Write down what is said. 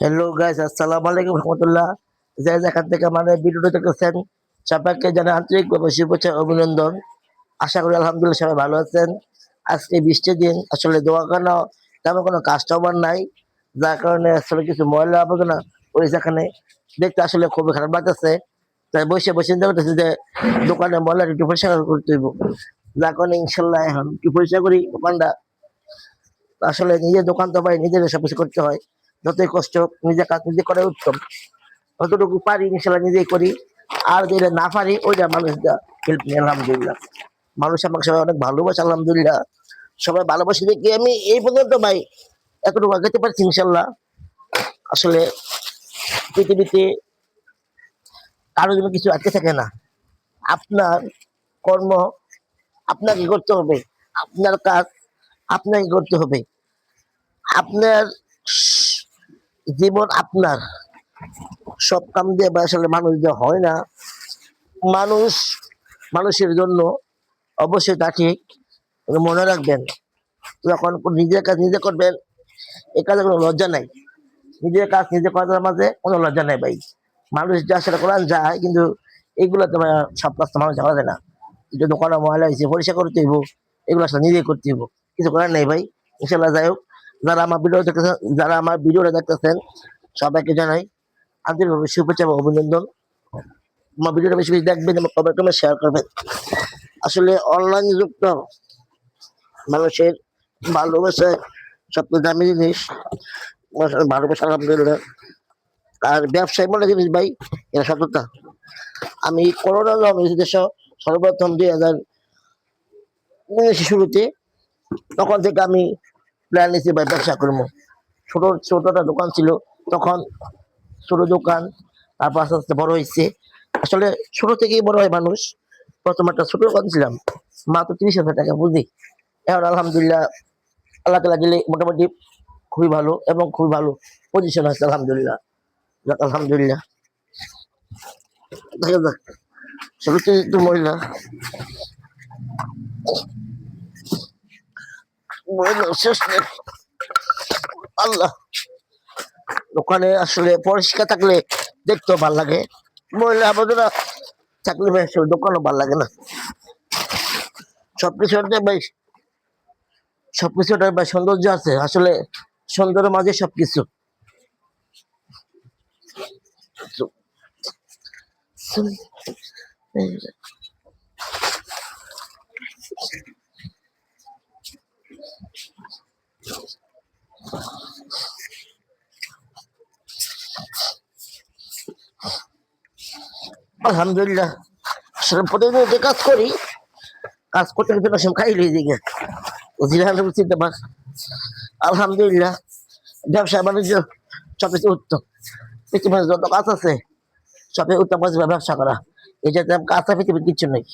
Hello guys আসসালামু আলাইকুম রহমতুল্লাহ যে যেখান থেকে মানে ভিডিওটা দেখতেছেন। সবাইকে জানাই আন্তরিকভাবে শুভেচ্ছা অভিনন্দন। আশা করি, আলহামদুলিল্লাহ, সবাই ভালো আছেন। আজকে বৃষ্টির দিন, আসলে দোয়া কেন তেমন কোনো কাস্টমার নাই। যার কারণে আসলে কিছু ময়লা আবর্জনা ওই যেখানে দেখতে আসলে খুবই খারাপ লাগতেছে। তাই বসে বসে করতেছি যে, দোকানে ময়লা একটু পরিষ্কার করতে হইব। যার কারণে ইনশাল্লাহ এখন একটু পরিষ্কার করি, দোকানটা। আসলে নিজের দোকান তো ভাই নিজের সবকিছু করতে হয়। যতই কষ্ট নিজের কাজ নিজে করে উত্তম। যতটুকু পারি ইনশাল্লাহ নিজেই করি। আর যেটা না পারি, ওইটা মানুষ হেল্প নিই আলহামদুলিল্লাহ। মানুষ আমাকে সবাই অনেক ভালোবাসে, আলহামদুলিল্লাহ। সবাই ভালোবাসে দেখি আমি এই পর্যন্ত ভাই এতটুকু আগাতে পারছি ইনশাল্লাহ আসলে পৃথিবীতে কারও জন্য কিছু আটকে থাকে না। আপনার কর্ম আপনাকে করতে হবে, আপনার কাজ আপনাকে করতে হবে। আপনার জীবন আপনার। সব কাম দিয়ে আসলে মানুষ দিয়ে হয় না, মানুষ মানুষের জন্য অবশ্যই তা ঠিক। মনে রাখবেন, যখন নিজের কাজ নিজে করবেন, এ কাজে কোনো লজ্জা নাই। নিজের কাজ নিজে করার মাঝে কোনো লজ্জা নাই ভাই। মানুষ যা সেটা করান যায়, কিন্তু এগুলো তো সব কাজ তো মানুষ করা যায় না। যে দোকানে ময়লা হয়েছে পরিষ্কার করতে হইব, এগুলো আসলে নিজেই করতে হইব। কিছু করার নেই ভাই। ইনশাল্লাহ যাই হোক যারা আমার ভিডিও দেখতেছেন, যারা আমার ভিডিওটা দেখতেছেন, সবাইকে জানাই আন্তরিকভাবে শুভেচ্ছা এবং অভিনন্দন। আমার ভিডিওটা বেশি বেশি দেখবেন এবং কমেন্ট কমেন্ট শেয়ার করবেন। আসলে অনলাইন যুক্ত মানুষের ভালোবাসা সবচেয়ে দামি জিনিস। ভালোবাসা আলহামদুলিল্লাহ। আর ব্যবসায় মনে জিনিস ভাই এটা সততা। আমি করোনা দেশ সর্বপ্রথম দুই হাজার উনিশ শুরুতে, তখন থেকে আমি প্ল্যান নিয়েছি ভাই ব্যবসা করব। ছোট, ছোটটা দোকান ছিল, তখন ছোট দোকান, তারপর আস্তে আস্তে বড় হয়েছে আসলে ছোট থেকেই বড় হয় মানুষ। প্রথম একটা ছোট দোকান ছিলাম, মাত্র তিরিশ হাজার টাকা, বুঝলি? এখন আলহামদুলিল্লাহ, আল্লাহ তালা দিলে মোটামুটি খুবই ভালো এবং খুবই ভালো পজিশন আছে, আলহামদুলিল্লাহ। আলহামদুলিল্লাহ। দেখা যাক। শুরুতে একটু মহিলা। আল্লাহ। দোকানে আসলে পরিষ্কার থাকলে দেখতেও ভালো লাগে। মহিলা আবর্জনা থাকলে ভাই দোকানও ভালো লাগে না। সবকিছু ভাই সবকিছু ভাই সৌন্দর্য আছে। আসলে সৌন্দর্যের মাঝে সবকিছু। আলহামদুলিল্লাহ। আসলে প্রতিদিন যে কাজ করি, কাজ করতে করতে না খাই খাইলে দিকে জিরান চিন্তা পাস আলহামদুলিল্লাহ, ব্যবসা বাণিজ্য সবকিছু উত্তম। পৃথিবীর যত কাজ আছে, সবই উত্তম ব্যবসা করা। এটা কাজ পৃথিবীর কিছু নেই।